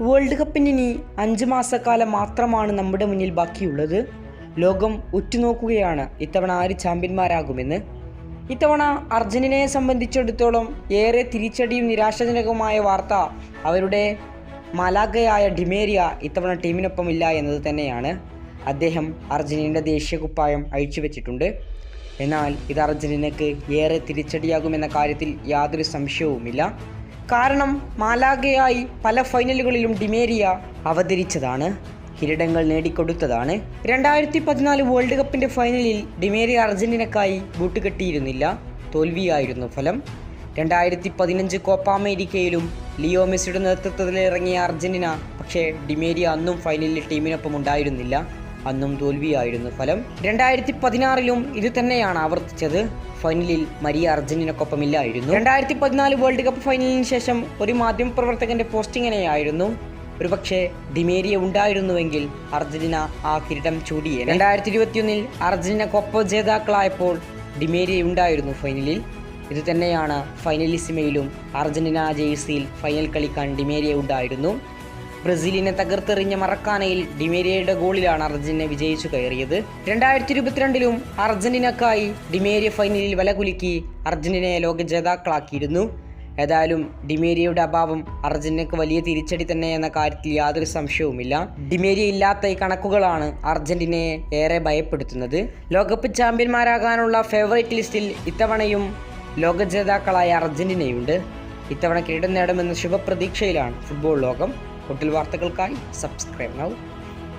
World കപ്പിന് ഇനി അഞ്ച് മാസക്കാലം മാത്രമാണ് നമ്മുടെ മുന്നിൽ ബാക്കിയുള്ളത്. ലോകം ഉറ്റുനോക്കുകയാണ്. ഇത്തവണ ആര് ചാമ്പ്യന്മാരാകുമെന്ന്. ഇത്തവണ അർജന്റീനയെ സംബന്ധിച്ചിടത്തോളം ഏറെ തിരിച്ചടിയും നിരാശാജനകവുമായ വാർത്ത അവരുടെ മലാഗയായ ഡിമേരിയ ഇത്തവണ ടീമിനൊപ്പം ഇല്ല എന്നത് തന്നെയാണ്. അദ്ദേഹം അർജന്റീനയുടെ ദേശീയ കുപ്പായം അഴിച്ചുവെച്ചിട്ടുണ്ട് എന്നാൽ ഇത് അർജന്റീനയ്ക്ക് ഏറെ തിരിച്ചടിയാകുമെന്ന കാര്യത്തിൽ യാതൊരു സംശയവുമില്ല. കാരണം മാലാഗയായി പല ഫൈനലുകളിലും ഡിമേരിയ അവതരിച്ചതാണ്. കിരീടങ്ങൾ നേടിക്കൊടുത്തതാണ്. രണ്ടായിരത്തി പതിനാല് വേൾഡ് കപ്പിന്റെ ഫൈനലിൽ ഡിമേരിയ അർജന്റീനക്കായി ബൂട്ടുകെട്ടിയിരുന്നില്ല. തോൽവിയായിരുന്നു ഫലം. രണ്ടായിരത്തി പതിനഞ്ച് കോപ്പ അമേരിക്കയിലും ലിയോ മെസ്സിയുടെ നേതൃത്വത്തിൽ ഇറങ്ങിയ അർജന്റീന പക്ഷേ ഡിമേരിയ അന്നും ഫൈനലിൽ ടീമിനൊപ്പം ഉണ്ടായിരുന്നില്ല. അന്നും തോൽവിയായിരുന്നു ഫലം രണ്ടായിരത്തി പതിനാറിലും ഇത് തന്നെയാണ് ആവർത്തിച്ചത്. ഫൈനലിൽ മരിയ അർജന്റീനക്കൊപ്പമില്ലായിരുന്നു. രണ്ടായിരത്തി പതിനാല് വേൾഡ് കപ്പ് ഫൈനലിന് ശേഷം ഒരു മാധ്യമപ്രവർത്തകന്റെ പോസ്റ്റിങ്ങിനെയായിരുന്നു. ഒരുപക്ഷെ ഡിമേരിയ ഉണ്ടായിരുന്നുവെങ്കിൽ അർജന്റീന ആ കിരീടം ചൂടിയെ രണ്ടായിരത്തി ഇരുപത്തിയൊന്നിൽ അർജന്റീന കൊപ്പ ജേതാക്കളായപ്പോൾ ഡിമേരിയ ഉണ്ടായിരുന്നു ഫൈനലിൽ. ഇത് തന്നെയാണ് ഫൈനലിസിമയിലും അർജന്റീന ജേഴ്സിയിൽ ഫൈനൽ കളിക്കാൻ ഡിമേരിയ ഉണ്ടായിരുന്നു. ബ്രസീലിനെ തകർത്തെറിഞ്ഞ മറക്കാനയിൽ ഡിമേരിയയുടെ ഗോളിലാണ് അർജന്റീന വിജയിച്ചു കയറിയത്. രണ്ടായിരത്തി ഇരുപത്തിരണ്ടിലും അർജന്റീനക്കായി ഡിമേരിയ ഫൈനലിൽ വലകുലുക്കി അർജന്റീനയെ ലോക ജേതാക്കളാക്കിയിരുന്നു. ഏതായാലും ഡിമേരിയയുടെ അഭാവം അർജന്റീനക്ക് വലിയ തിരിച്ചടി തന്നെ എന്ന കാര്യത്തിൽ യാതൊരു സംശയവുമില്ല. ഡിമേരിയ ഇല്ലാത്ത ഈ കണക്കുകളാണ് അർജന്റീനയെ ഏറെ ഭയപ്പെടുത്തുന്നത്. ലോകകപ്പ് ചാമ്പ്യന്മാരാകാനുള്ള ഫേവറേറ്റ് ലിസ്റ്റിൽ ഇത്തവണയും ലോക ജേതാക്കളായ അർജന്റീനയുണ്ട്. ഇത്തവണ കിരീടം നേടുമെന്ന ശുഭപ്രതീക്ഷയിലാണ് ഫുട്ബോൾ ലോകം. കൂടുതൽ വാർത്തകൾക്കായി സബ്സ്ക്രൈബ് നൗ.